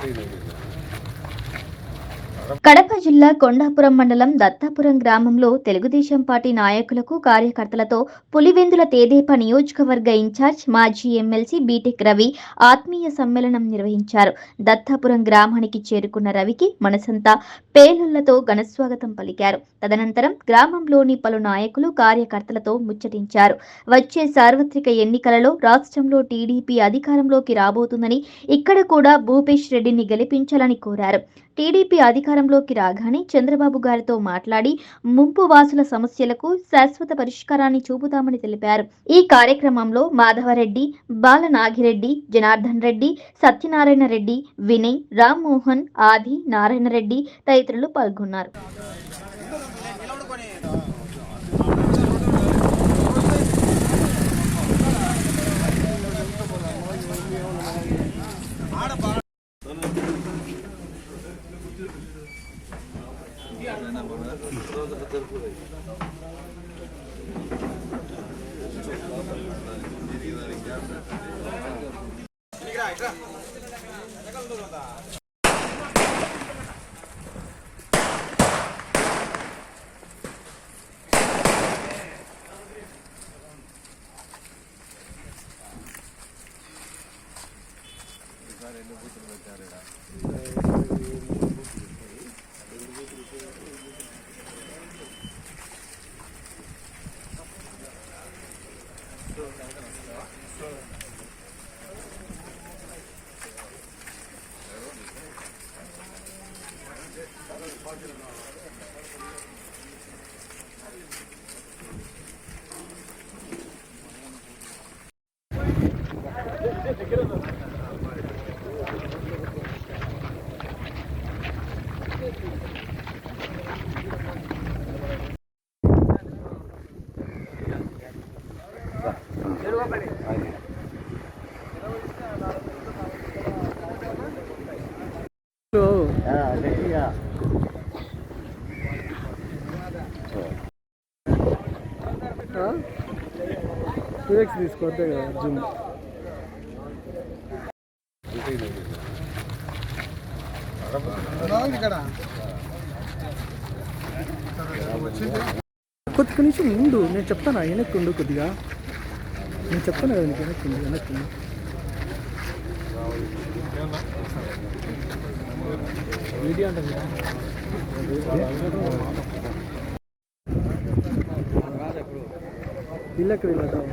Thank you. Kadapa జిల్లా కొండాపురం మండలం దత్తాపురం గ్రామంలో తెలుగుదేశం పార్టీ నాయకులకు కార్యకర్తలతో పులివెందుల తేదేప నియోజకవర్గ ఇన్ఛార్జ్ మాజీ ఎమ్మెల్సీ బీటెక్ రవి ఆత్మీయ సమ్మేళనం నిర్వహించారు. దత్తాపురం గ్రామానికి చేరుకున్న రవికి మనసంతా పేలుళ్ళతో ఘనస్వాగతం పలికారు. తదనంతరం గ్రామంలోని పలు నాయకులు కార్యకర్తలతో ముచ్చటించారు. వచ్చే సార్వత్రిక ఎన్నికలలో రాష్ట్రంలో టీడీపీ అధికారంలోకి రాబోతుందని ఇక్కడ కూడా భూపేష్ రెడ్డిని గెలిపించాలని కోరారు. టీడీపీ అధికారంలోకి రాగానే చంద్రబాబు గారితో మాట్లాడి ముంపు వాసుల సమస్యలకు శాశ్వత పరిష్కారాన్ని చూపుతామని తెలిపారు. ఈ కార్యక్రమంలో మాధవరెడ్డి బాల నాగిరెడ్డి జనార్దన్ రెడ్డి సత్యనారాయణ రెడ్డి వినయ్ రామ్మోహన్ ఆది నారాయణ రెడ్డి తదితరులు పాల్గొన్నారు. സാർ എന്നെ പൂത്തിന് പറ്റാറില്ല Gracias. టూఎక్స్ తీసుకోవద్దే కొద్ది నిమిషం ఉండు నేను చెప్తాను వెనక్కి ఉండు కొద్దిగా. నేను చెప్తాను కదా నీకు వెనక్కి ఉండు వెనక్కి ఉండు. వీడియో అంటే ఇల్లు ఎక్కడ వెళ్ళాం